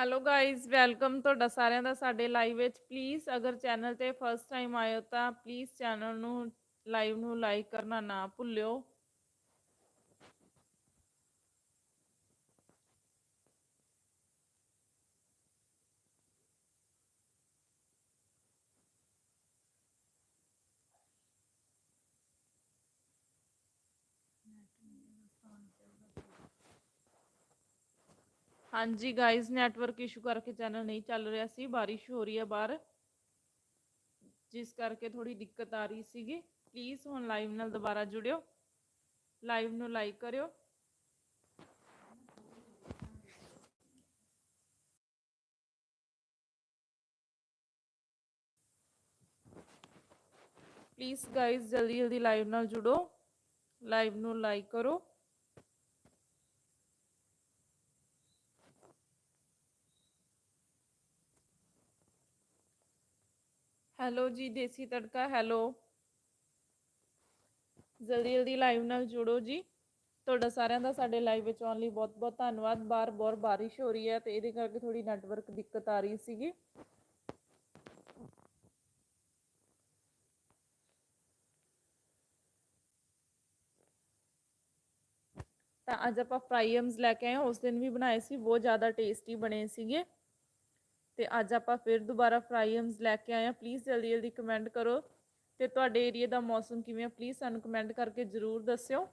Hello guys welcome ਤੁਹਾਡਾ ਸਾਰਿਆਂ ਦਾ ਸਾਡੇ ਲਾਈਵ ਵਿੱਚ। ਪਲੀਜ਼ ਅਗਰ ਚੈਨਲ ਤੇ ਫਸਟ ਟਾਈਮ ਆਏ ਹੋ ਤਾਂ ਪਲੀਜ਼ ਚੈਨਲ ਨੂੰ ਲਾਈਵ ਨੂੰ ਲਾਈਕ ਕਰਨਾ ਨਾ ਭੁੱਲਿਓ। ਹਾਂਜੀ ਗਾਇਜ਼ ਨੈਟਵਰਕ ਇਸ਼ੂ ਕਰਕੇ ਚੈਨਲ ਨਹੀਂ ਚੱਲ ਰਿਹਾ ਸੀ, ਬਾਰਿਸ਼ ਹੋ ਰਹੀ ਹੈ ਬਾਹਰ। ਜਿਸ ਕਰਕੇ ਥੋੜੀ ਦਿੱਕਤ ਆ ਰਹੀ ਸੀਗੀ। ਪਲੀਜ਼ ਹੁਣ ਲਾਈਵ ਨਾਲ ਦੁਬਾਰਾ ਜੁੜਿਓ। ਲਾਈਵ ਨੂੰ ਲਾਈਕ ਕਰਿਓ। ਪਲੀਜ਼ ਗਾਇਜ਼ ਜਲਦੀ ਜਲਦੀ ਲਾਈਵ ਨਾਲ ਜੁੜੋ। ਲਾਈਵ ਨੂੰ ਲਾਈਕ ਕਰੋ। ਹੈਲੋ ਜੀ, ਦੇਸੀ ਤੜਕਾ ਹੈਲੋ ਜਲਦੀ ਜਲਦੀ ਲਾਈਵ ਨਾਲ ਜੁੜੋ ਜੀ। ਤੁਹਾਡਾ ਸਾਰਿਆਂ ਦਾ ਸਾਡੇ ਲਾਈਵ ਵਿੱਚ ਆਉਣ ਲਈ ਬਹੁਤ ਬਹੁਤ ਧੰਨਵਾਦ। ਬਾਰ ਬਾਰ ਬਾਰਿਸ਼ ਹੋ ਰਹੀ ਹੈ ਤੇ ਇਹਦੇ ਕਰਕੇ ਥੋੜੀ ਨੈਟਵਰਕ ਦਿੱਕਤ ਆ ਰਹੀ ਸੀਗੀ। ਤਾਂ ਅੱਜ ਆਪਾਂ ਫਰਾਈਅਮਸ ਲੈ ਕੇ ਆਏ ਹਾਂ। ਉਸ ਦਿਨ ਵੀ ਬਣਾਏ ਸੀ, ਬਹੁਤ ਜ਼ਿਆਦਾ ਟੇਸਟੀ ਬਣੇ ਸੀਗੇ। ਤੇ ਅੱਜ ਆਪਾਂ ਫਿਰ ਦੁਬਾਰਾ ਫਰਾਈਅਮਸ ਲੈ ਕੇ ਆਏ ਹਾਂ। ਪਲੀਜ਼ ਜਲਦੀ ਜਲਦੀ ਕਮੈਂਟ ਕਰੋ ਤੇ ਤੁਹਾਡੇ ਏਰੀਆ ਦਾ ਮੌਸਮ ਕਿਵੇਂ ਆ? ਪਲੀਜ਼ ਸਾਨੂੰ ਕਮੈਂਟ ਕਰਕੇ ਜ਼ਰੂਰ ਦੱਸਿਓ।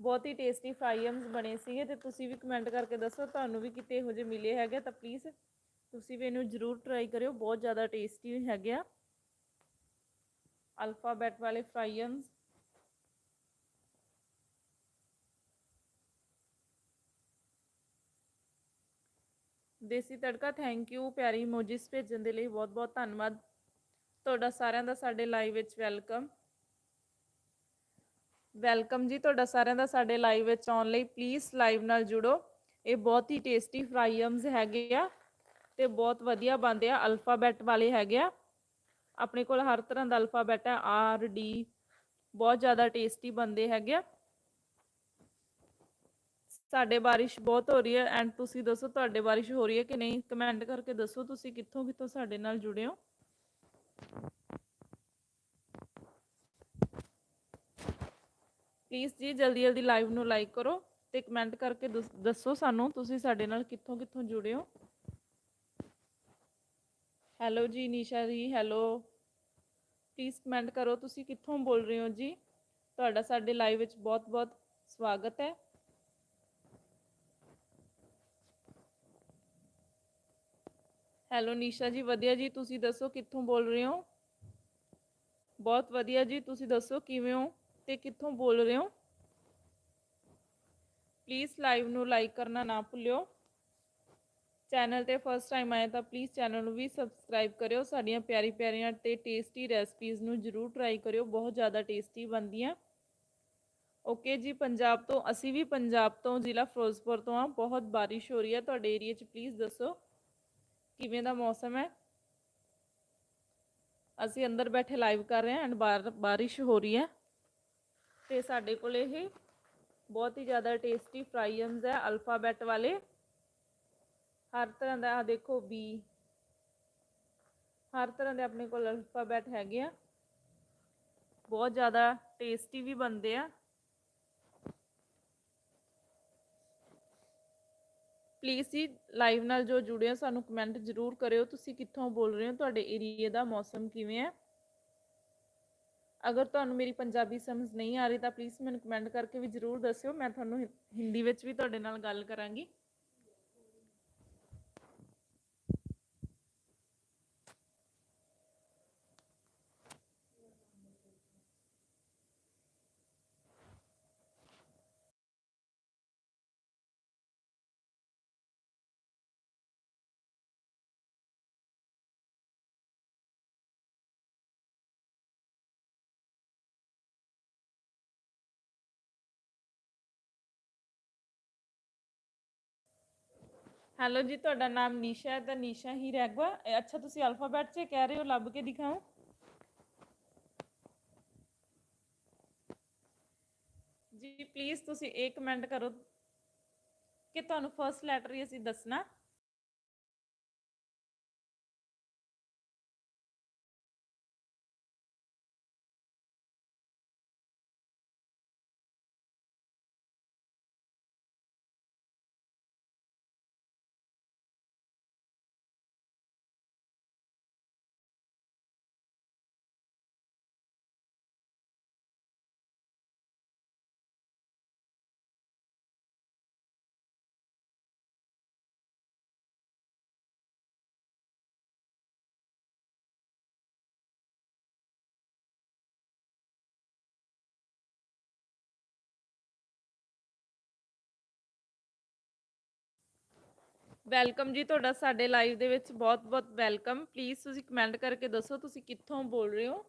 ਬਹੁਤ ਹੀ ਟੇਸਟੀ ਫਰਾਈਅਮਸ ਬਣੇ ਸੀਗੇ ਤੇ ਤੁਸੀਂ ਵੀ ਕਮੈਂਟ ਕਰਕੇ ਦੱਸੋ, ਤੁਹਾਨੂੰ ਵੀ ਕਿਤੇ ਇਹੋ ਜਿਹੇ ਮਿਲੇ ਹੈਗੇ ਤਾਂ ਪਲੀਜ਼ ਤੁਸੀਂ ਵੀ ਇਹਨੂੰ ਜ਼ਰੂਰ ਟਰਾਈ ਕਰਿਓ, ਬਹੁਤ ਜ਼ਿਆਦਾ ਟੇਸਟੀ ਹੈਗੇ ਆ। ਅਲਫਾਬੈਟ ਵਾਲੇ ਫਰਾਈਅਮਸ ਦੇਸੀ ਤੜਕਾ ਥੈਂਕ ਯੂ ਪਿਆਰੀ ਇਮੋਜੀਸ ਭੇਜਣ ਦੇ ਲਈ ਬਹੁਤ ਬਹੁਤ ਧੰਨਵਾਦ। ਤੁਹਾਡਾ ਸਾਰਿਆਂ ਦਾ ਸਾਡੇ ਲਾਈਵ ਵਿੱਚ ਵੈਲਕਮ ਵੈਲਕਮ ਜੀ, ਤੁਹਾਡਾ ਸਾਰਿਆਂ ਦਾ ਸਾਡੇ ਲਾਈਵ ਵਿੱਚ ਆਉਣ ਲਈ ਪਲੀਜ਼ ਲਾਈਵ ਨਾਲ ਜੁੜੋ। ਇਹ ਬਹੁਤ ਹੀ ਟੇਸਟੀ ਫਰਾਈਅਮਸ ਹੈਗੇ ਆ ਤੇ ਬਹੁਤ ਵਧੀਆ ਬਣਦੇ ਆ ਅਲਫਾਬੈਟ ਵਾਲੇ ਹੈਗੇ ਆ। ਆਪਣੇ ਕੋਲ ਹਰ ਤਰ੍ਹਾਂ ਦਾ ਅਲਫਾਬੈਟ ਹੈ ਆਰ ਡੀ ਬਹੁਤ ਜ਼ਿਆਦਾ ਟੇਸਟੀ ਬਣਦੇ ਹੈਗੇ ਆ। ਸਾਡੇ ਬਾਰਿਸ਼ ਬਹੁਤ ਹੋ ਰਹੀ ਹੈ ਐਂਡ ਤੁਸੀਂ ਦੱਸੋ ਤੁਹਾਡੇ ਬਾਰਿਸ਼ ਹੋ ਰਹੀ ਹੈ ਕਿ ਨਹੀਂ? ਕਮੈਂਟ ਕਰਕੇ ਦੱਸੋ ਤੁਸੀਂ ਕਿੱਥੋਂ ਕਿੱਥੋਂ ਸਾਡੇ ਨਾਲ ਜੁੜੇ ਹੋ? ਪਲੀਜ਼ ਜੀ, ਜਲਦੀ ਜਲਦੀ ਲਾਈਵ ਨੂੰ ਲਾਈਕ ਕਰੋ ਤੇ ਕਮੈਂਟ ਕਰਕੇ ਦੱਸ- ਦੱਸੋ ਸਾਨੂੰ ਤੁਸੀਂ ਸਾਡੇ ਨਾਲ ਕਿੱਥੋਂ ਕਿੱਥੋਂ ਜੁੜੇ ਹੋ? ਹੈਲੋ ਜੀ, ਨੀਸ਼ਾ ਜੀ ਹੈਲੋ ਪਲੀਜ਼ ਕਮੈਂਟ ਕਰੋ ਤੁਸੀਂ ਕਿੱਥੋਂ ਬੋਲ ਰਹੇ ਹੋ ਜੀ? ਤੁਹਾਡਾ ਸਾਡੇ ਲਾਈਵ ਵਿੱਚ ਬਹੁਤ ਬਹੁਤ ਸਵਾਗਤ ਹੈ। ਹੈਲੋ ਨੀਸ਼ਾ ਜੀ ਵਧੀਆ ਜੀ, ਤੁਸੀਂ ਦੱਸੋ ਕਿੱਥੋਂ ਬੋਲ ਰਹੇ ਹੋ? ਬਹੁਤ ਵਧੀਆ ਜੀ, ਤੁਸੀਂ ਦੱਸੋ ਕਿਵੇਂ ਹੋ ਤੇ ਕਿੱਥੋਂ ਬੋਲ ਰਹੇ ਹੋ? ਪਲੀਜ਼ ਲਾਈਵ ਨੂੰ ਲਾਈਕ ਕਰਨਾ ਨਾ ਭੁੱਲਿਓ। ਚੈਨਲ ਤੇ ਫਸਟ ਟਾਈਮ ਆਏ ਤਾਂ ਪਲੀਜ਼ ਚੈਨਲ ਨੂੰ ਵੀ ਸਬਸਕ੍ਰਾਈਬ ਕਰਿਓ। ਸਾਡੀਆਂ ਪਿਆਰੀ ਪਿਆਰੀਆਂ ਤੇ ਟੇਸਟੀ ਰੈਸਪੀਜ਼ ਨੂੰ ਜਰੂਰ ਟਰਾਈ ਕਰਿਓ। ਬਹੁਤ ਜ਼ਿਆਦਾ ਟੇਸਟੀ ਬਣਦੀਆਂ। ਓਕੇ ਜੀ, ਪੰਜਾਬ ਤੋਂ, ਅਸੀਂ ਵੀ ਪੰਜਾਬ ਤੋਂ ਜ਼ਿਲ੍ਹਾ ਫਿਰੋਜ਼ਪੁਰ ਤੋਂ ਆ ਬਹੁਤ ਬਾਰਿਸ਼ ਹੋ ਰਹੀ ਹੈ, ਤੁਹਾਡੇ ਏਰੀਆ 'ਚ ਪਲੀਜ਼ ਦੱਸੋ। ਕਿਵੇਂ ਦਾ ਮੌਸਮ ਹੈ? ਅਸੀਂ ਅੰਦਰ ਬੈਠੇ ਲਾਈਵ ਕਰ ਰਹੇ ਹਾਂ ਐਂਡ ਬਾਹਰ ਬਾਰਿਸ਼ ਹੋ ਰਹੀ ਹੈ। ਤੇ ਸਾਡੇ ਕੋਲ ਇਹ ਬਹੁਤ ਹੀ ਜ਼ਿਆਦਾ ਟੇਸਟੀ ਫਰਾਈਅਮਸ ਹੈ ਅਲਫਾਬੈਟ ਵਾਲੇ। ਹਰ ਤਰ੍ਹਾਂ ਦਾ ਆ ਦੇਖੋ ਬੀ ਹਰ ਤਰ੍ਹਾਂ ਦੇ ਆਪਣੇ ਕੋਲ ਅਲਫਾਬੈਟ ਹੈਗੇ ਆ। ਬਹੁਤ ਜ਼ਿਆਦਾ ਟੇਸਟੀ ਵੀ ਬਣਦੇ ਆ। ਪਲੀਜ਼ ਜੀ ਲਾਈਵ ਨਾਲ ਜੋ ਜੁੜੇ ਹੋ, ਸਾਨੂੰ ਕਮੈਂਟ ਜ਼ਰੂਰ ਕਰਿਓ। ਤੁਸੀਂ ਕਿੱਥੋਂ ਬੋਲ ਰਹੇ ਹੋ? ਤੁਹਾਡੇ ਏਰੀਆ ਦਾ ਮੌਸਮ ਕਿਵੇਂ ਹੈ? ਅਗਰ ਤੁਹਾਨੂੰ ਮੇਰੀ ਪੰਜਾਬੀ ਸਮਝ ਨਹੀਂ ਆ ਰਹੀ, ਤਾਂ ਪਲੀਜ਼ ਮੈਨੂੰ ਕਮੈਂਟ ਕਰਕੇ ਵੀ ਜ਼ਰੂਰ ਦੱਸਿਓ। ਮੈਂ ਤੁਹਾਨੂੰ ਹਿੰਦੀ ਵਿੱਚ ਵੀ ਤੁਹਾਡੇ ਨਾਲ ਗੱਲ ਕਰਾਂਗੀ। ਹੈਲੋ ਜੀ, ਤੁਹਾਡਾ ਨਾਮ ਨੀਸ਼ਾ ਹੈ ਤਾਂ ਨੀਸ਼ਾ ਹੀ ਰਹਿਗਾ ਅੱਛਾ, ਤੁਸੀਂ ਅਲਫਾਬੈਟ 'ਚ ਕਹਿ ਰਹੇ ਹੋ, ਲੱਭ ਕੇ ਦਿਖਾਓ। ਜੀ ਪਲੀਜ਼ ਤੁਸੀਂ ਇਹ ਕਮੈਂਟ ਕਰੋ ਕਿ ਤੁਹਾਨੂੰ ਫਰਸਟ ਲੈਟਰ ਹੀ ਅਸੀਂ ਦੱਸਣਾ। ਵੈਲਕਮ ਜੀ ਤੁਹਾਡਾ ਸਾਡੇ ਲਾਈਵ ਦੇ ਵਿੱਚ ਬਹੁਤ-ਬਹੁਤ ਵੈਲਕਮ। ਪਲੀਜ਼ ਤੁਸੀਂ ਕਮੈਂਟ ਕਰਕੇ ਦੱਸੋ ਤੁਸੀਂ ਕਿੱਥੋਂ ਬੋਲ ਰਹੇ ਹੋ?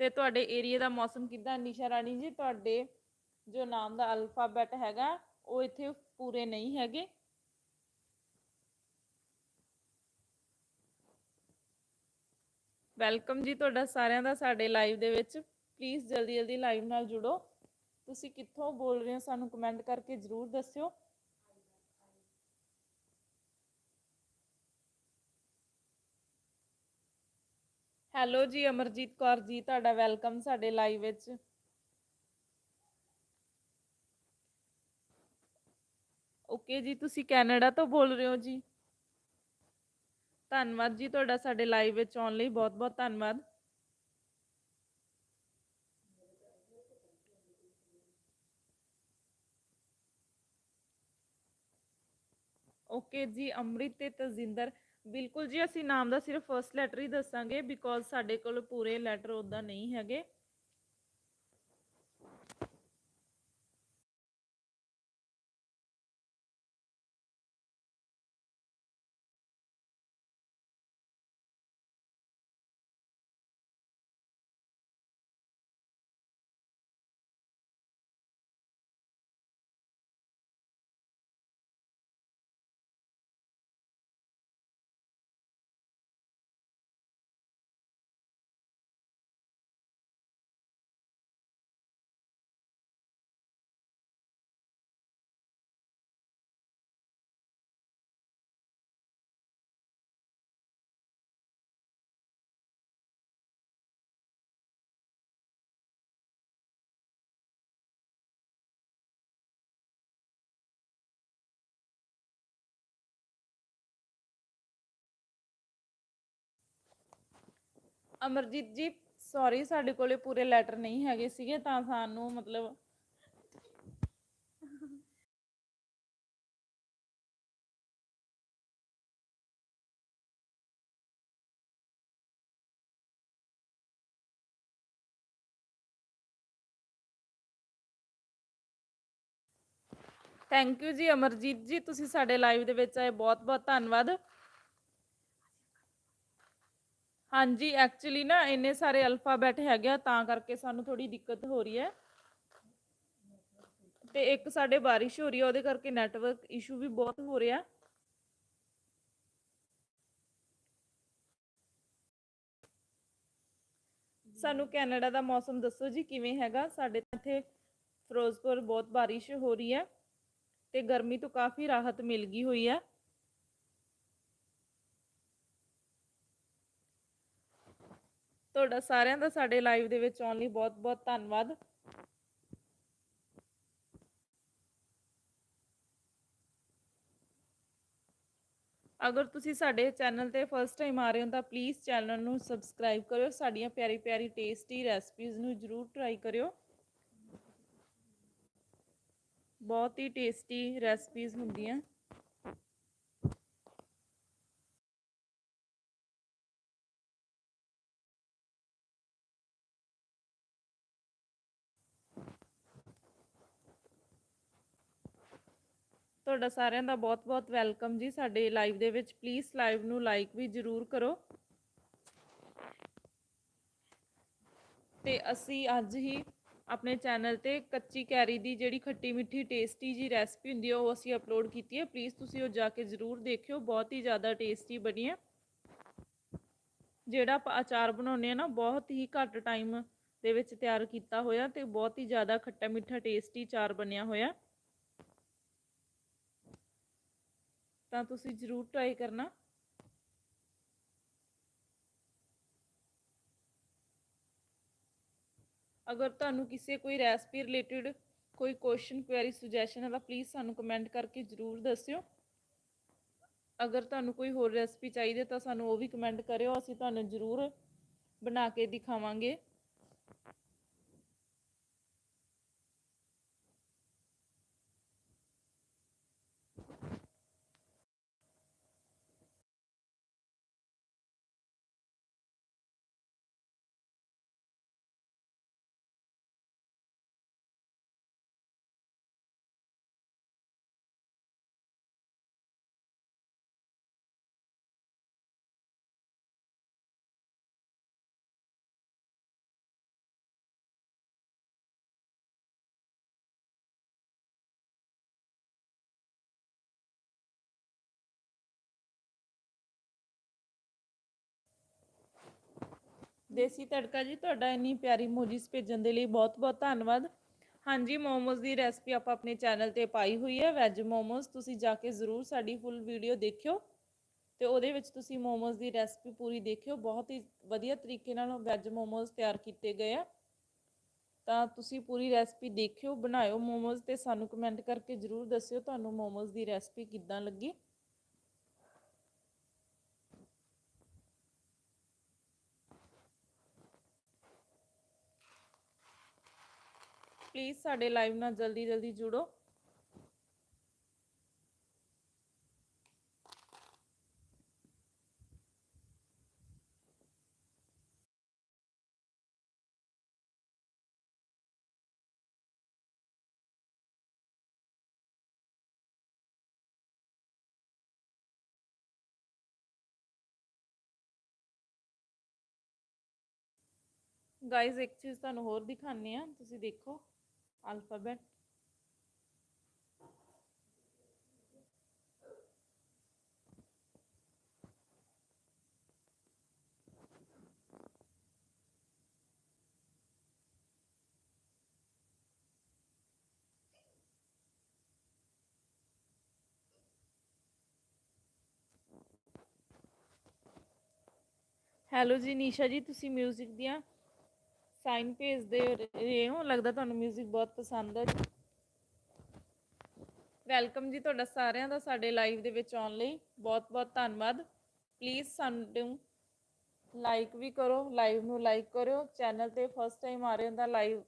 ਤੇ ਤੁਹਾਡੇ ਏਰੀਆ ਦਾ ਮੌਸਮ ਕਿੱਦਾਂ? ਨਿਸ਼ਾ ਰਾਣੀ ਜੀ, ਤੁਹਾਡੇ ਜੋ ਨਾਮ ਦਾ ਅਲਫਾਬੈਟ ਹੈਗਾ, ਉਹ ਇੱਥੇ ਪੂਰੇ ਨਹੀਂ ਹੈਗੇ। ਵੈਲਕਮ ਜੀ ਤੁਹਾਡਾ ਸਾਰਿਆਂ ਦਾ ਸਾਡੇ ਲਾਈਵ ਦੇ ਵਿੱਚ। ਪਲੀਜ਼ ਜਲਦੀ ਜਲਦੀ ਲਾਈਵ ਨਾਲ ਜੁੜੋ। ਤੁਸੀਂ ਕਿੱਥੋਂ ਬੋਲ ਰਹੇ ਹੋ? ਸਾਨੂੰ ਕਮੈਂਟ ਕਰਕੇ ਜਰੂਰ ਦੱਸਿਓ। ਹੈਲੋ ਜੀ, ਅਮਰਜੀਤ ਕੌਰ ਜੀ, ਤੁਹਾਡਾ ਵੈਲਕਮ ਸਾਡੇ ਲਾਈਵ ਵਿੱਚ। ਓਕੇ ਜੀ, ਤੁਸੀਂ ਕੈਨੇਡਾ ਤੋਂ ਬੋਲ ਰਹੇ ਹੋ ਜੀ। ਧੰਨਵਾਦ ਜੀ, ਤੁਹਾਡਾ ਸਾਡੇ ਲਾਈਵ ਵਿੱਚ ਆਉਣ ਲਈ, ਬਹੁਤ-ਬਹੁਤ ਧੰਨਵਾਦ। ਓਕੇ ਜੀ, ਅੰਮ੍ਰਿਤ ਤੇ ਤਜਿੰਦਰ। ਬਿਲਕੁਲ ਜੀ, ਅਸੀਂ ਨਾਮ ਦਾ ਸਿਰਫ ਫਰਸਟ ਲੈਟਰ ਹੀ ਦੱਸਾਂਗੇ ਬਿਕੋਜ਼ ਸਾਡੇ ਕੋਲ ਪੂਰੇ ਲੈਟਰ ਉਦਾਂ ਨਹੀਂ ਹੈਗੇ। ਅਮਰਜੀਤ ਜੀ ਸੌਰੀ ਸਾਡੇ ਕੋਲੇ ਪੂਰੇ ਲੈਟਰ ਨਹੀਂ ਹੈਗੇ ਸੀਗੇ, ਤਾਂ ਸਾਨੂੰ ਮਤਲਬ ਥੈਂਕ ਯੂ ਜੀ, ਅਮਰਜੀਤ ਜੀ, ਤੁਸੀਂ ਸਾਡੇ ਲਾਈਵ ਦੇ ਵਿੱਚ ਆਏ, ਬਹੁਤ-ਬਹੁਤ ਧੰਨਵਾਦ। ਹਾਂਜੀ ਐਕਚੁਅਲੀ ਨਾ ਇੰਨੇ ਸਾਰੇ ਅਲਫਾਬੈਟ ਹੈਗੇ ਆ, ਤਾਂ ਕਰਕੇ ਸਾਨੂੰ ਥੋੜੀ ਦਿੱਕਤ ਹੋ ਰਹੀ ਹੈ। ਤੇ ਇੱਕ ਸਾਡੇ ਬਾਰਿਸ਼ ਹੋ ਰਹੀ ਹੈ, ਉਹਦੇ ਕਰਕੇ ਨੈਟਵਰਕ ਇਸ਼ੂ ਵੀ ਬਹੁਤ ਹੋ ਰਿਹਾ। ਸਾਨੂੰ ਕੈਨੇਡਾ ਦਾ ਮੌਸਮ ਦੱਸੋ ਜੀ, ਕਿਵੇਂ ਹੈਗਾ? ਸਾਡੇ ਤਾਂ ਇੱਥੇ ਫਿਰੋਜ਼ਪੁਰ ਬਹੁਤ ਬਾਰਿਸ਼ ਹੋ ਰਹੀ ਹੈ ਤੇ ਗਰਮੀ ਤੋਂ ਕਾਫੀ ਰਾਹਤ ਮਿਲ ਗਈ ਹੋਈ ਹੈ। ਤੁਹਾਡਾ ਸਾਰਿਆਂ ਦਾ ਸਾਡੇ ਲਾਈਵ ਦੇ ਵਿੱਚ ਆਉਣ ਲਈ ਬਹੁਤ-ਬਹੁਤ ਧੰਨਵਾਦ। ਅਗਰ ਤੁਸੀਂ ਸਾਡੇ ਚੈਨਲ ਤੇ ਫਸਟ ਟਾਈਮ ਆ ਰਹੇ ਹੋ ਤਾਂ ਪਲੀਜ਼ ਚੈਨਲ ਨੂੰ ਸਬਸਕ੍ਰਾਈਬ ਕਰਿਓ, ਸਾਡੀਆਂ ਪਿਆਰੀ ਪਿਆਰੀ ਟੇਸਟੀ ਰੈਸਪੀਜ਼ ਨੂੰ ਜਰੂਰ ਟਰਾਈ ਕਰਿਓ। ਬਹੁਤ ਹੀ ਟੇਸਟੀ ਰੈਸਪੀਜ਼ ਹੁੰਦੀਆਂ। ਤੁਹਾਡਾ ਸਾਰਿਆਂ ਦਾ ਬਹੁਤ-ਬਹੁਤ ਵੈਲਕਮ ਜੀ ਸਾਡੇ ਲਾਈਵ ਦੇ ਵਿੱਚ। ਪਲੀਜ਼ ਲਾਈਵ ਨੂੰ ਲਾਈਕ ਵੀ ਜਰੂਰ ਕਰੋ। ਤੇ ਅਸੀਂ ਅੱਜ ਹੀ ਆਪਣੇ ਚੈਨਲ ਤੇ ਕੱਚੀ ਕੈਰੀ ਦੀ ਜਿਹੜੀ ਖੱਟੀ ਮਿੱਠੀ ਟੇਸਟੀ ਜੀ ਰੈਸਪੀ ਹੁੰਦੀ ਹੈ ਉਹ ਅਸੀਂ ਅਪਲੋਡ ਕੀਤੀ ਹੈ ਪਲੀਜ਼ ਤੁਸੀਂ ਉਹ ਜਾ ਕੇ ਜਰੂਰ ਦੇਖਿਓ, ਬਹੁਤ ਹੀ ਜ਼ਿਆਦਾ ਟੇਸਟੀ ਬਣੀ ਹੈ ਜਿਹੜਾ ਆਪਾਂ ਅਚਾਰ ਬਣਾਉਂਦੇ ਆ ਨਾ, ਬਹੁਤ ਹੀ ਘੱਟ ਟਾਈਮ ਦੇ ਵਿੱਚ ਤਿਆਰ ਕੀਤਾ ਹੋਇਆ ਤੇ ਬਹੁਤ ਹੀ ਜ਼ਿਆਦਾ ਖੱਟਾ ਮਿੱਠਾ ਟੇਸਟੀ ਚਾਰ ਬਣਿਆ ਹੋਇਆ। ਤਾਂ ਤੁਸੀਂ ਜ਼ਰੂਰ ਟਰਾਈ ਕਰਨਾ। ਅਗਰ ਤੁਹਾਨੂੰ ਕਿਸੇ ਕੋਈ ਰੈਸਪੀ ਰਿਲੇਟਡ ਕੋਈ ਕੁਐਸਚਨ ਕੁਐਰੀ ਸੁਜੈਸ਼ਨ ਹੈ ਤਾਂ ਪਲੀਜ਼ ਸਾਨੂੰ ਕਮੈਂਟ ਕਰਕੇ ਜ਼ਰੂਰ ਦੱਸਿਓ। ਅਗਰ ਤੁਹਾਨੂੰ ਕੋਈ ਹੋਰ ਰੈਸਪੀ ਚਾਹੀਦੀ ਹੈ ਤਾਂ ਸਾਨੂੰ ਉਹ ਵੀ ਕਮੈਂਟ ਕਰਿਓ, ਅਸੀਂ ਤੁਹਾਨੂੰ ਜ਼ਰੂਰ ਬਣਾ ਕੇ ਦਿਖਾਵਾਂਗੇ। ਦੇਸੀ ਤੜਕਾ ਜੀ, ਤੁਹਾਡਾ ਇੰਨੀ ਪਿਆਰੀ ਮੋਜੀਸ ਭੇਜਣ ਦੇ ਲਈ ਬਹੁਤ-ਬਹੁਤ ਧੰਨਵਾਦ। ਹਾਂਜੀ ਮੋਮੋਜ਼ ਦੀ ਰੈਸਪੀ ਆਪਾਂ ਆਪਣੇ ਚੈਨਲ ਤੇ ਪਾਈ ਹੋਈ ਹੈ, ਵੈਜ ਮੋਮੋਜ਼ ਤੁਸੀਂ ਜਾ ਕੇ ਜ਼ਰੂਰ ਸਾਡੀ ਫੁੱਲ ਵੀਡੀਓ ਦੇਖਿਓ। ਤੇ ਉਹਦੇ ਵਿੱਚ ਤੁਸੀਂ ਮੋਮੋਜ਼ ਦੀ ਰੈਸਪੀ ਪੂਰੀ ਦੇਖਿਓ, ਬਹੁਤ ਹੀ ਵਧੀਆ ਤਰੀਕੇ ਨਾਲ ਵੈਜ ਮੋਮੋਜ਼ ਤਿਆਰ ਕੀਤੇ ਗਏ ਆ। ਤਾਂ ਤੁਸੀਂ ਪੂਰੀ ਰੈਸਪੀ ਦੇਖਿਓ, ਬਣਾਇਓ ਮੋਮੋਜ਼ ਤੇ ਸਾਨੂੰ ਕਮੈਂਟ ਕਰਕੇ ਜ਼ਰੂਰ ਦੱਸਿਓ ਤੁਹਾਨੂੰ ਮੋਮੋਜ਼ ਦੀ ਰੈਸਪੀ ਕਿੱਦਾਂ ਲੱਗੀ। ਪਲੀਜ਼ ਸਾਡੇ ਲਾਈਵ ਨਾਲ ਜਲਦੀ ਜਲਦੀ ਜੁੜੋ। ਗਾਇਜ਼ ਇੱਕ ਚੀਜ਼ ਤੁਹਾਨੂੰ ਹੋਰ ਦਿਖਾਉਂਦੇ ਆ ਤੁਸੀਂ ਦੇਖੋ। ਅਲਫਾਬੈਟ ਹੈਲੋ ਜੀ ਨੀਸ਼ਾ ਜੀ ਤੁਸੀਂ 뮤직 ਦੀਆਂ ਸਾਈਨ ਭੇਜਦੇ ਰਹੇ ਹੋ? ਲੱਗਦਾ ਤੁਹਾਨੂੰ 뮤직 ਬਹੁਤ ਪਸੰਦ ਹੈ ਵੈਲਕਮ ਜੀ ਤੁਹਾਡਾ ਸਾਰਿਆਂ ਦਾ ਸਾਡੇ ਲਾਈਵ ਦੇ ਵਿੱਚ ਆਉਣ ਲਈ। ਬਹੁਤ ਬਹੁਤ ਧੰਨਵਾਦ। ਪਲੀਜ਼ ਸਾਨੂੰ ਲਾਈਕ ਵੀ ਕਰੋ ਲਾਈਵ ਨੂੰ ਲਾਈਕ ਕਰਿਓ। ਚੈਨਲ ਤੇ ਫਸਟ ਟਾਈਮ ਆ ਰਹੇ ਹੋ ਤਾਂ ਲਾਈਵ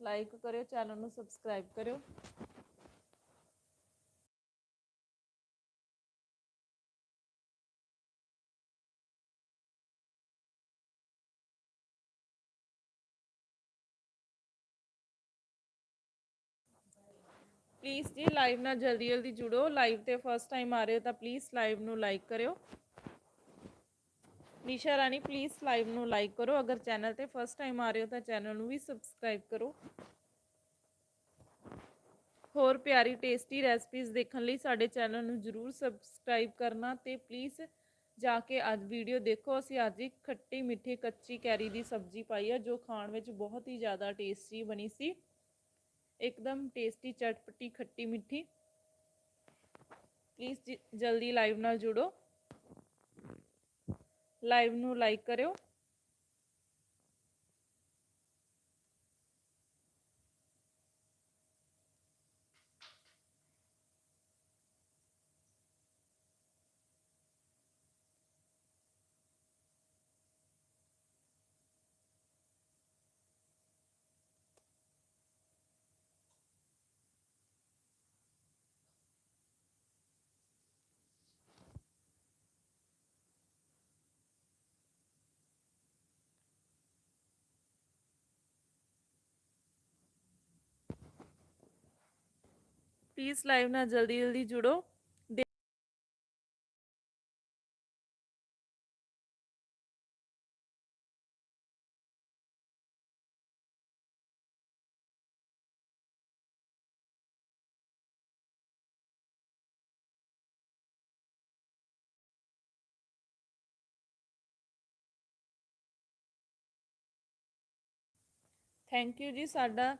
ਲਾਈਕ ਕਰਿਓ ਚੈਨਲ ਨੂੰ ਸਬਸਕ੍ਰਾਈਬ ਕਰਿਓ। ਪਲੀਜ਼ ਜੀ ਲਾਈਵ ਨਾਲ ਜਲਦੀ ਜਲਦੀ ਜੁੜੋ। ਲਾਈਵ ਤੇ ਫਸਟ ਟਾਈਮ ਆ ਰਹੇ ਹੋ ਤਾਂ ਪਲੀਜ਼ ਲਾਈਵ ਨੂੰ ਲਾਈਕ ਕਰਿਓ। ਨਿਸ਼ਾ ਰਾਣੀ ਪਲੀਜ਼ ਲਾਈਵ ਨੂੰ ਲਾਈਕ ਕਰੋ। ਅਗਰ ਚੈਨਲ ਤੇ ਫਸਟ ਟਾਈਮ ਆ ਰਹੇ ਹੋ ਤਾਂ ਚੈਨਲ ਨੂੰ ਵੀ ਸਬਸਕ੍ਰਾਈਬ ਕਰੋ। ਹੋਰ ਪਿਆਰੀ ਟੇਸਟੀ ਰੈਸਪੀਜ਼ ਦੇਖਣ ਲਈ ਸਾਡੇ ਚੈਨਲ ਨੂੰ ਜਰੂਰ ਸਬਸਕ੍ਰਾਈਬ ਕਰਨਾ ਤੇ ਪਲੀਜ਼ ਜਾ ਕੇ ਅੱਜ ਵੀਡੀਓ ਦੇਖੋ। ਅਸੀਂ ਅੱਜ ਇੱਕ ਖੱਟੀ ਮਿੱਠੀ ਕੱਚੀ ਕੈਰੀ ਦੀ ਸਬਜ਼ੀ ਪਾਈ ਹੈ ਜੋ ਖਾਣ ਵਿੱਚ ਬਹੁਤ ਹੀ ਜ਼ਿਆਦਾ ਟੇਸਟੀ ਬਣੀ ਸੀ। ਇੱਕਦਮ ਟੇਸਟੀ ਚਟਪਟੀ ਖੱਟੀ ਮਿੱਠੀ ਪਲੀਜ਼ ਜਲਦੀ ਲਾਈਵ ਨਾਲ ਜੁੜੋ ਲਾਈਵ ਨੂੰ ਪਲੀਜ਼ ਲਾਈਵ ਨਾਲ ਜਲਦੀ ਜਲਦੀ ਜੁੜੋ। ਥੈਂਕ ਯੂ ਜੀ ਸਾਡਾ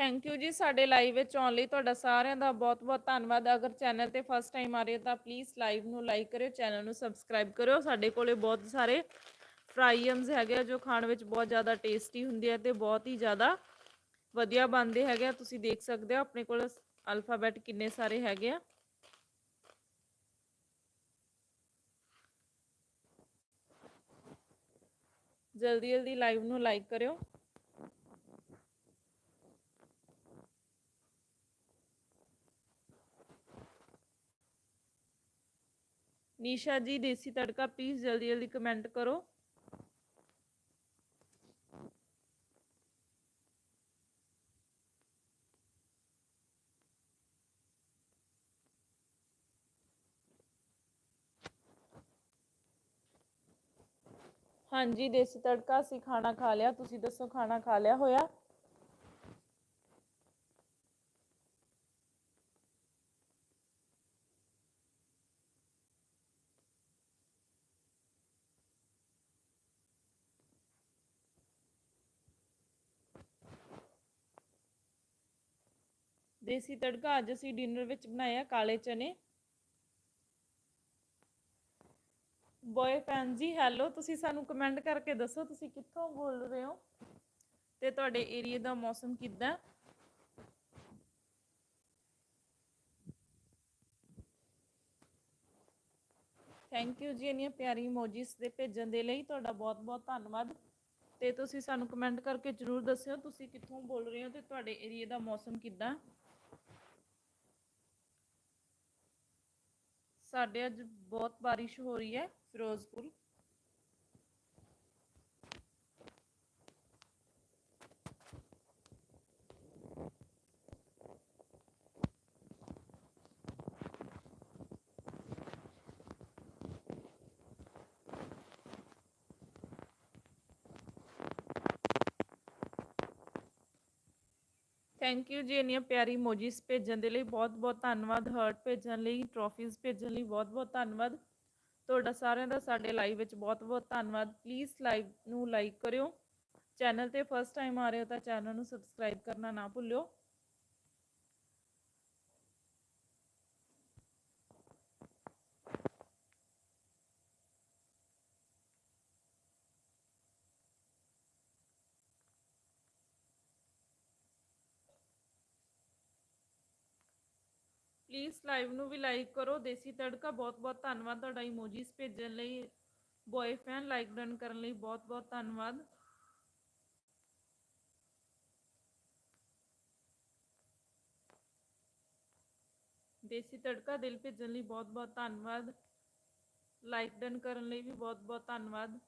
ਥੈਂਕ ਯੂ ਜੀ ਸਾਡੇ ਲਾਈਵ ਵਿੱਚ ਆਉਣ ਲਈ ਤੁਹਾਡਾ ਸਾਰਿਆਂ ਦਾ ਬਹੁਤ-ਬਹੁਤ ਧੰਨਵਾਦ। ਅਗਰ ਚੈਨਲ ਤੇ ਫਸਟ ਟਾਈਮ ਆ ਰਹੇ ਹੋ ਤਾਂ ਪਲੀਜ਼ ਲਾਈਵ ਨੂੰ ਲਾਈਕ ਕਰਿਓ ਚੈਨਲ ਨੂੰ ਸਬਸਕ੍ਰਾਈਬ ਕਰਿਓ। ਸਾਡੇ ਕੋਲੇ ਬਹੁਤ ਸਾਰੇ ਫਰਾਈਅਮਸ ਹੈਗੇ ਆ ਜੋ ਖਾਣ ਵਿੱਚ ਬਹੁਤ ਜ਼ਿਆਦਾ ਟੇਸਟੀ ਹੁੰਦੇ ਆ ਤੇ ਬਹੁਤ ਹੀ ਜ਼ਿਆਦਾ ਵਧੀਆ ਬਣਦੇ ਹੈਗੇ ਆ। ਤੁਸੀਂ ਦੇਖ ਸਕਦੇ ਹੋ ਆਪਣੇ ਕੋਲ ਅਲਫਾਬੈਟ ਕਿੰਨੇ ਸਾਰੇ ਹੈਗੇ ਆ। ਜਲਦੀ ਜਲਦੀ ਲਾਈਵ ਨੂੰ ਲਾਈਕ ਕਰਿਓ। ਨੀਸ਼ਾ ਜੀ, ਦੇਸੀ ਤੜਕਾ ਪਲੀਜ਼ ਜਲਦੀ ਜਲਦੀ ਕਮੈਂਟ ਕਰੋ। ਹਾਂਜੀ, ਦੇਸੀ ਤੜਕਾ, ਅਸੀਂ ਖਾਣਾ ਖਾ ਲਿਆ, ਤੁਸੀਂ ਦੱਸੋ, ਖਾਣਾ ਖਾ ਲਿਆ ਹੋਇਆ? ਦੇਸੀ ਤੜਕਾ, ਅੱਜ ਅਸੀਂ ਡਿਨਰ ਵਿੱਚ ਬਣਾਇਆ ਕਾਲੇ ਚਨੇ। ਬॉय ਫੈਨ ਜੀ ਹੈਲੋ ਤੁਸੀਂ ਸਾਨੂੰ ਕਮੈਂਟ ਕਰਕੇ ਦੱਸੋ, ਤੁਸੀਂ ਕਿੱਥੋਂ ਬੋਲ ਰਹੇ ਹੋ? ਤੇ ਤੁਹਾਡੇ ਏਰੀਆ ਦਾ ਮੌਸਮ ਕਿੱਦਾਂ? ਥੈਂਕ ਯੂ ਜੀ, ਇੰਨੀਆਂ ਪਿਆਰੀ ਇਮੋਜੀਸ ਦੇ ਭੇਜਣ ਦੇ ਲਈ ਤੁਹਾਡਾ ਬਹੁਤ-ਬਹੁਤ ਧੰਨਵਾਦ। ਤੇ ਤੁਸੀਂ ਸਾਨੂੰ ਕਮੈਂਟ ਕਰਕੇ ਜਰੂਰ ਦੱਸਿਓ, ਤੁਸੀਂ ਕਿੱਥੋਂ ਬੋਲ ਰਹੇ ਹੋ ਤੇ ਤੁਹਾਡੇ ਏਰੀਆ ਦਾ ਮੌਸਮ ਕਿੱਦਾਂ? ਸਾਡੇ ਅੱਜ ਬਹੁਤ ਬਾਰਿਸ਼ ਹੋ ਰਹੀ ਹੈ ਫਿਰੋਜ਼ਪੁਰ। ਥੈਂਕ ਯੂ ਜੀ ਇੰਨੀਆਂ ਪਿਆਰੀ ਇਮੋਜੀਸ ਭੇਜਣ ਦੇ ਲਈ, ਬਹੁਤ-ਬਹੁਤ ਧੰਨਵਾਦ ਹਾਰਟ ਭੇਜਣ ਲਈ ਟਰੋਫੀਜ਼ ਭੇਜਣ ਲਈ, ਬਹੁਤ-ਬਹੁਤ ਧੰਨਵਾਦ। ਤੁਹਾਡਾ ਸਾਰਿਆਂ ਦਾ ਸਾਡੇ ਲਾਈਵ ਵਿੱਚ ਬਹੁਤ-ਬਹੁਤ ਧੰਨਵਾਦ। ਪਲੀਜ਼ ਲਾਈਵ ਨੂੰ ਲਾਈਕ ਕਰਿਓ। ਚੈਨਲ ਤੇ ਫਸਟ ਟਾਈਮ ਆ ਰਹੇ ਹੋ ਤਾਂ ਚੈਨਲ ਨੂੰ ਸਬਸਕ੍ਰਾਈਬ ਕਰਨਾ ਨਾ ਭੁੱਲਿਓ। ਪਲੀਜ਼ ਲਾਈਵ ਨੂੰ ਵੀ ਲਾਈਕ ਕਰੋ। ਦੇਸੀ ਤੜਕਾ, ਬਹੁਤ-ਬਹੁਤ ਧੰਨਵਾਦ ਤੁਹਾਡਾ ਇਮੋਜੀਸ ਭੇਜਣ ਲਈ। ਬॉय ਫੈਨ ਲਾਈਕ ਡਨ ਕਰਨ ਲਈ ਬਹੁਤ-ਬਹੁਤ ਧੰਨਵਾਦ। ਦੇਸੀ ਤੜਕਾ ਦਿਲ ਭੇਜਣ ਲਈ ਬਹੁਤ-ਬਹੁਤ ਧੰਨਵਾਦ। ਲਾਈਕ ਡਨ ਕਰਨ ਲਈ ਵੀ ਬਹੁਤ-ਬਹੁਤ ਧੰਨਵਾਦ।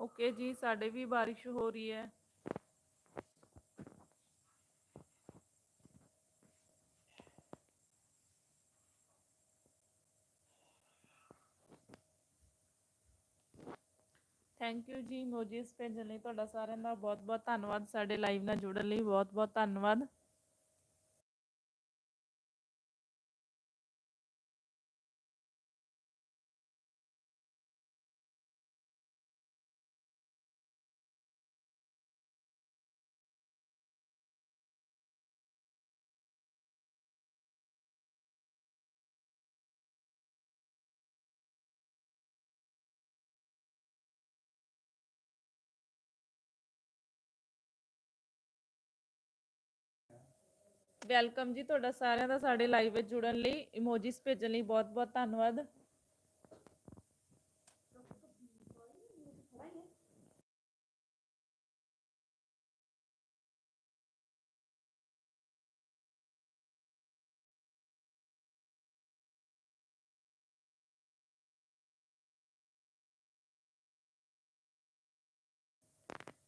ਓਕੇ ਜੀ ਸਾਡੇ ਵੀ ਬਾਰਿਸ਼ ਹੋ ਰਹੀ ਹੈ ਥੈਂਕ ਯੂ ਜੀ ਇਮੋਜੀਸ ਭੇਜਣ ਲਈ ਤੁਹਾਡਾ ਸਾਰਿਆਂ ਦਾ ਬਹੁਤ-ਬਹੁਤ ਧੰਨਵਾਦ। ਸਾਡੇ ਲਾਈਵ ਨਾਲ ਜੁੜਨ ਲਈ ਬਹੁਤ-ਬਹੁਤ ਧੰਨਵਾਦ। ਵੈਲਕਮ ਜੀ ਤੁਹਾਡਾ ਸਾਰਿਆਂ ਦਾ ਸਾਡੇ ਲਾਈਵ ਵਿੱਚ ਜੁੜਨ ਲਈ ਇਮੋਜੀਸ ਭੇਜਣ ਲਈ ਬਹੁਤ-ਬਹੁਤ ਧੰਨਵਾਦ।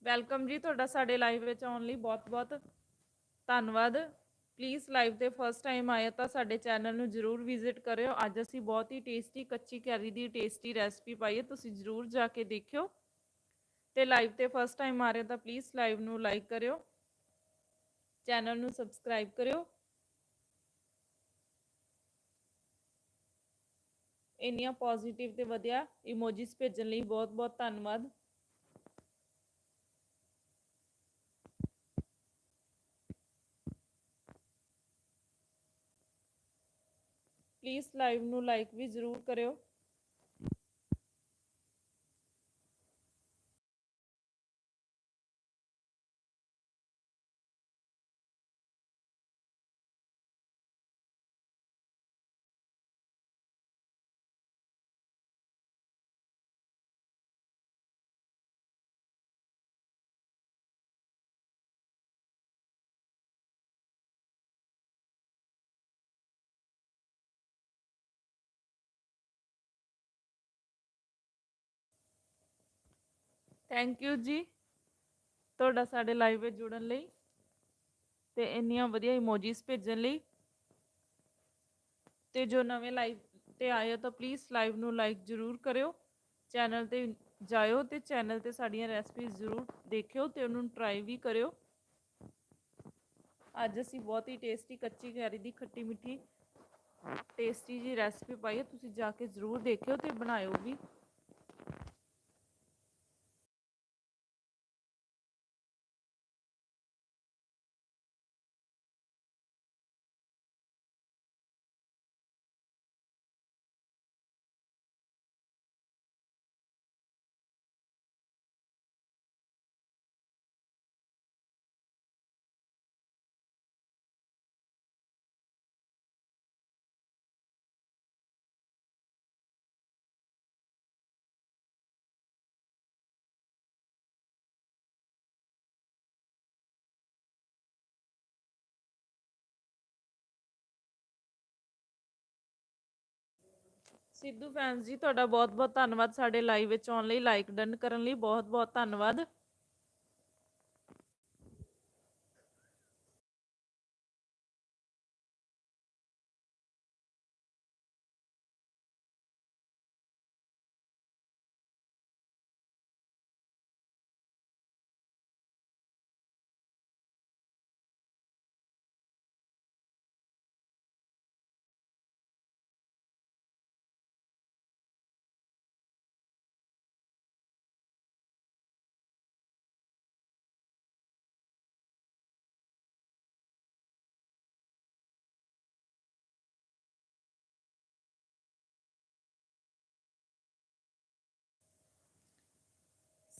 ਵੈਲਕਮ ਜੀ ਤੁਹਾਡਾ ਸਾਡੇ ਲਾਈਵ ਵਿੱਚ ਆਉਣ ਲਈ ਬਹੁਤ-ਬਹੁਤ ਧੰਨਵਾਦ। ਪਲੀਜ਼ ਲਾਈਵ ਤੇ ਫਸਟ ਟਾਈਮ ਆਇਆ ਤਾਂ ਸਾਡੇ ਚੈਨਲ ਨੂੰ ਜਰੂਰ ਵਿਜ਼ਿਟ ਕਰਿਓ। ਅੱਜ ਅਸੀਂ ਬਹੁਤ ਹੀ ਟੇਸਟੀ ਕੱਚੀ ਕੈਰੀ ਦੀ ਟੇਸਟੀ ਰੈਸਪੀ ਪਾਈ ਹੈ, ਤੁਸੀਂ ਜਰੂਰ ਜਾ ਕੇ ਦੇਖਿਓ। ਤੇ ਲਾਈਵ ਤੇ ਫਸਟ ਟਾਈਮ ਆ ਰਹੇ ਤਾਂ ਪਲੀਜ਼ ਲਾਈਵ ਨੂੰ ਲਾਈਕ ਕਰਿਓ। ਚੈਨਲ ਨੂੰ ਸਬਸਕ੍ਰਾਈਬ ਕਰਿਓ। ਇੰਨੀਆਂ ਪੋਜ਼ਿਟਿਵ ਤੇ ਵਧੀਆ ਇਮੋਜੀਸ ਭੇਜਣ ਲਈ ਬਹੁਤ ਬਹੁਤ ਧੰਨਵਾਦ। ਪਲੀਜ਼ ਲਾਈਵ ਨੂੰ ਲਾਈਕ ਵੀ ਜ਼ਰੂਰ ਕਰਿਓ। ਥੈਂਕ ਯੂ ਜੀ। ਤੁਹਾਡਾ ਸਾਡੇ ਲਾਈਵ ਵਿੱਚ ਜੁੜਨ ਲਈ ਤੇ ਇੰਨੀਆਂ ਵਧੀਆ ਇਮੋਜੀਸ ਭੇਜਣ ਲਈ। ਤੇ ਜੋ ਨਵੇਂ ਲਾਈਵ ਤੇ ਆਏ ਹੋ ਤਾਂ ਪਲੀਜ਼ ਲਾਈਵ ਨੂੰ ਲਾਈਕ ਜ਼ਰੂਰ ਕਰਿਓ। ਚੈਨਲ ਤੇ ਜਾਇਓ ਤੇ ਚੈਨਲ ਤੇ ਸਾਡੀਆਂ ਰੈਸਪੀਜ਼ ਜ਼ਰੂਰ ਦੇਖਿਓ ਤੇ ਉਹਨੂੰ ਟਰਾਈ ਵੀ ਕਰਿਓ। ਅੱਜ ਅਸੀਂ ਬਹੁਤ ਹੀ ਟੇਸਟੀ ਕੱਚੀ ਕੈਰੀ ਦੀ ਖੱਟੀ ਮਿੱਠੀ ਟੇਸਟੀ ਜੀ ਰੈਸਪੀ ਪਾਈ ਹੈ, ਤੁਸੀਂ ਜਾ ਕੇ ਜ਼ਰੂਰ ਦੇਖਿਓ ਤੇ ਬਣਾਇਓ ਵੀ। ਸਿੱਧੂ ਫੈਨਸ ਜੀ, ਤੁਹਾਡਾ ਬਹੁਤ-ਬਹੁਤ ਧੰਨਵਾਦ ਸਾਡੇ ਲਾਈਵ ਵਿੱਚ ਆਉਣ ਲਈ ਲਾਈਕ ਡਨ ਕਰਨ ਲਈ ਬਹੁਤ-ਬਹੁਤ ਧੰਨਵਾਦ।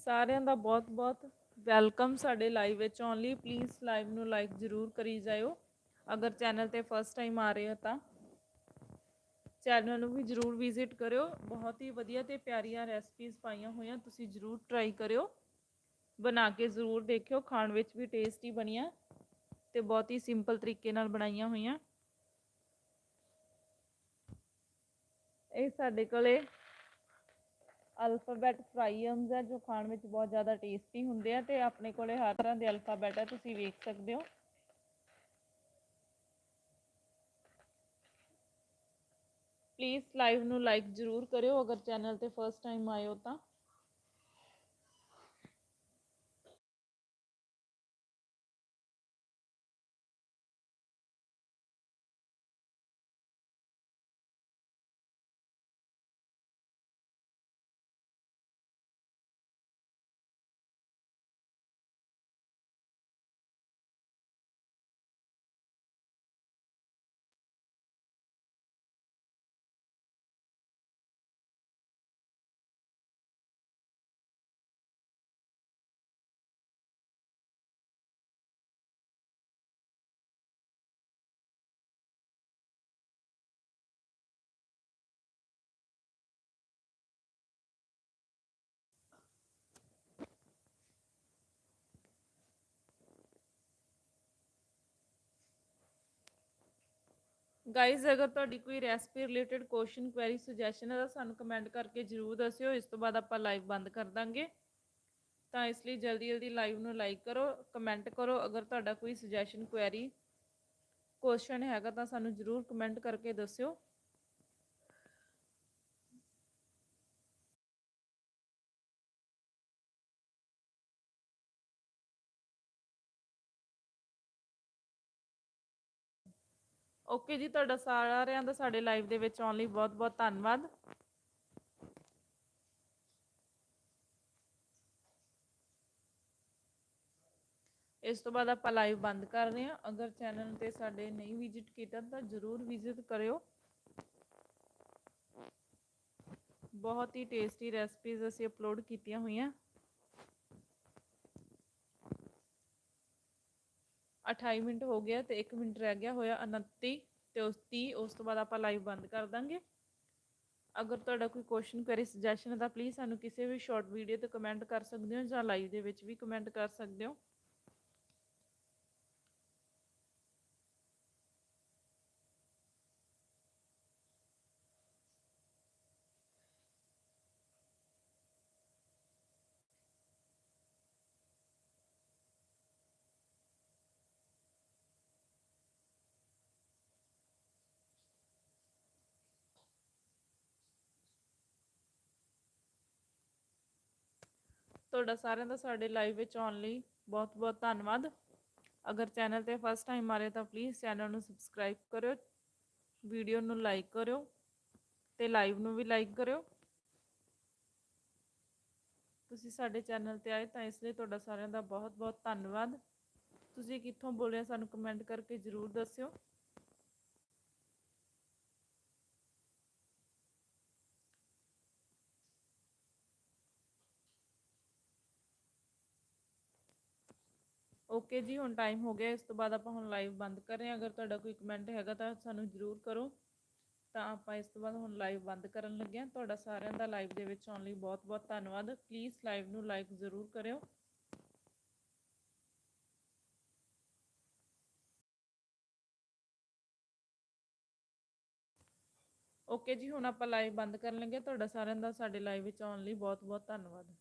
ਸਾਰਿਆਂ ਦਾ ਬਹੁਤ-ਬਹੁਤ ਵੈਲਕਮ ਸਾਡੇ ਲਾਈਵ ਵਿੱਚ ਆਉਣ ਲਈ। ਪਲੀਜ਼ ਲਾਈਵ ਨੂੰ ਲਾਈਕ ਜ਼ਰੂਰ ਕਰੀ ਜਾਇਓ। ਅਗਰ ਚੈਨਲ ਤੇ ਫਸਟ ਟਾਈਮ ਆ ਰਹੇ ਹੋ ਤਾਂ ਚੈਨਲ ਨੂੰ ਵੀ ਜ਼ਰੂਰ ਵਿਜ਼ਿਟ ਕਰਿਓ। ਬਹੁਤ ਹੀ ਵਧੀਆ ਤੇ ਪਿਆਰੀਆਂ ਰੈਸਪੀਜ਼ ਪਾਈਆਂ ਹੋਈਆਂ, ਤੁਸੀਂ ਜ਼ਰੂਰ ਟਰਾਈ ਕਰਿਓ। ਬਣਾ ਕੇ ਜ਼ਰੂਰ ਦੇਖਿਓ, ਖਾਣ ਵਿੱਚ ਵੀ ਟੇਸਟੀ ਬਣੀਆਂ ਤੇ ਬਹੁਤ ਹੀ ਸਿੰਪਲ ਤਰੀਕੇ ਨਾਲ ਬਣਾਈਆਂ ਹੋਈਆਂ। ਇਹ ਸਾਡੇ ਕੋਲੇ ਅਲਫਾਬੈਟ ਫਰਾਈਅਮਸ ਹੈ ਜੋ ਖਾਣ ਵਿੱਚ ਬਹੁਤ ਜ਼ਿਆਦਾ ਟੇਸਟੀ ਹੁੰਦੇ ਆ ਤੇ ਆਪਣੇ ਕੋਲੇ ਹਰ ਤਰ੍ਹਾਂ ਦੇ ਅਲਫਾਬੈਟ ਹੈ ਤੁਸੀਂ ਵੇਖ ਸਕਦੇ ਹੋ। ਪਲੀਜ਼ ਲਾਈਵ ਨੂੰ ਲਾਈਕ ਜ਼ਰੂਰ ਕਰਿਓ, ਅਗਰ ਚੈਨਲ ਤੇ ਫਸਟ ਟਾਈਮ ਆਏ ਹੋ ਤਾਂ। ਗਾਇਜ਼ ਅਗਰ ਤੁਹਾਡੀ ਕੋਈ recipe related question query suggestion ਹੈ ਤਾਂ ਸਾਨੂੰ ਕਮੈਂਟ ਕਰਕੇ ਜਰੂਰ ਦੱਸਿਓ। ਇਸ ਤੋਂ ਬਾਅਦ ਆਪਾਂ ਲਾਈਵ ਬੰਦ ਕਰ ਦਾਂਗੇ। ਤਾਂ ਇਸ ਲਈ ਜਲਦੀ ਜਲਦੀ ਲਾਈਵ ਨੂੰ ਲਾਈਕ ਕਰੋ ਕਮੈਂਟ ਕਰੋ। ਅਗਰ ਤੁਹਾਡਾ ਕੋਈ ਸੁਜੈਸ਼ਨ ਕੁਐਰੀ ਕੁਐਸਚਨ ਹੈਗਾ ਤਾਂ ਸਾਨੂੰ ਜਰੂਰ ਕਮੈਂਟ ਕਰਕੇ ਦੱਸਿਓ। ਓਕੇ ਜੀ, ਤੁਹਾਡਾ ਸਾਰਿਆਂ ਦਾ ਸਾਡੇ ਲਾਈਵ ਦੇ ਵਿੱਚ ਆਉਣ ਲਈ ਬਹੁਤ-ਬਹੁਤ ਧੰਨਵਾਦ। ਇਸ ਤੋਂ ਬਾਅਦ ਆਪਾਂ ਲਾਈਵ ਬੰਦ ਕਰ ਰਹੇ ਹਾਂ। ਅਗਰ ਚੈਨਲ ਤੇ ਸਾਡੇ ਨਹੀਂ ਵਿਜ਼ਿਟ ਕੀਤਾ, ਤਾਂ ਜਰੂਰ ਵਿਜ਼ਿਟ ਕਰਿਓ। ਬਹੁਤ ਹੀ ਟੇਸਟੀ ਰੈਸਪੀਜ਼ ਅਸੀਂ ਅਪਲੋਡ ਕੀਤੀਆਂ ਹੋਈਆਂ। 28 ਮਿੰਟ ਹੋ ਗਿਆ ਤੇ 1 ਮਿੰਟ ਰਹਿ ਗਿਆ ਹੋਇਆ 29 ਤੇ ਉਸ 30 ਉਸ ਤੋਂ ਬਾਅਦ ਆਪਾਂ ਲਾਈਵ ਬੰਦ ਕਰ ਦਾਂਗੇ। ਅਗਰ ਤੁਹਾਡਾ ਕੋਈ ਕੁਐਸਚਨ ਕਰੇ ਸੁਜੈਸ਼ਨ ਹੈ ਤਾਂ ਪਲੀਜ਼ ਸਾਨੂੰ ਕਿਸੇ ਵੀ ਸ਼ਾਰਟ ਵੀਡੀਓ ਤੇ ਕਮੈਂਟ ਕਰ ਸਕਦੇ ਹੋ ਜਾਂ ਲਾਈਵ ਦੇ ਵਿੱਚ ਵੀ ਕਮੈਂਟ ਕਰ ਸਕਦੇ ਹੋ। ਤੁਹਾਡਾ ਸਾਰਿਆਂ ਦਾ ਸਾਡੇ ਲਾਈਵ ਵਿੱਚ ਆਉਣ ਲਈ ਬਹੁਤ-ਬਹੁਤ ਧੰਨਵਾਦ। ਅਗਰ ਚੈਨਲ ਤੇ ਫਸਟ ਟਾਈਮ ਆ ਰਹੇ ਤਾਂ ਪਲੀਜ਼ ਚੈਨਲ ਨੂੰ ਸਬਸਕ੍ਰਾਈਬ ਕਰਿਓ ਵੀਡੀਓ ਨੂੰ ਲਾਈਕ ਕਰਿਓ ਤੇ ਲਾਈਵ ਨੂੰ ਵੀ ਲਾਈਕ ਕਰਿਓ। ਤੁਸੀਂ ਸਾਡੇ ਚੈਨਲ ਤੇ ਆਏ ਤਾਂ ਇਸ ਲਈ ਤੁਹਾਡਾ ਸਾਰਿਆਂ ਦਾ ਬਹੁਤ-ਬਹੁਤ ਧੰਨਵਾਦ। ਤੁਸੀਂ ਕਿੱਥੋਂ ਬੋਲ ਰਹੇ ਸਾਨੂੰ ਕਮੈਂਟ ਕਰਕੇ ਜ਼ਰੂਰ ਦੱਸਿਓ। ਓਕੇ ਜੀ, ਹੁਣ ਟਾਈਮ ਹੋ ਗਿਆ, ਇਸ ਤੋਂ ਬਾਅਦ ਆਪਾਂ ਹੁਣ ਲਾਈਵ ਬੰਦ ਕਰ ਰਹੇ ਹਾਂ। ਅਗਰ ਤੁਹਾਡਾ ਕੋਈ ਕਮੈਂਟ ਹੈਗਾ ਤਾਂ ਸਾਨੂੰ ਜ਼ਰੂਰ ਕਰੋ। ਤਾਂ ਆਪਾਂ ਇਸ ਤੋਂ ਬਾਅਦ ਹੁਣ ਲਾਈਵ ਬੰਦ ਕਰਨ ਲੱਗੇ ਹਾਂ। ਤੁਹਾਡਾ ਸਾਰਿਆਂ ਦਾ ਲਾਈਵ ਦੇ ਵਿੱਚ ਆਉਣ ਲਈ ਬਹੁਤ-ਬਹੁਤ ਧੰਨਵਾਦ। ਪਲੀਜ਼ ਲਾਈਵ ਨੂੰ ਲਾਈਕ ਜ਼ਰੂਰ ਕਰਿਓ। ਓਕੇ ਜੀ, ਹੁਣ ਆਪਾਂ ਲਾਈਵ ਬੰਦ ਕਰਨ ਲੱਗੇ ਤੁਹਾਡਾ ਸਾਰਿਆਂ ਦਾ ਸਾਡੇ ਲਾਈਵ ਵਿੱਚ ਆਉਣ ਲਈ ਬਹੁਤ-ਬਹੁਤ ਧੰਨਵਾਦ।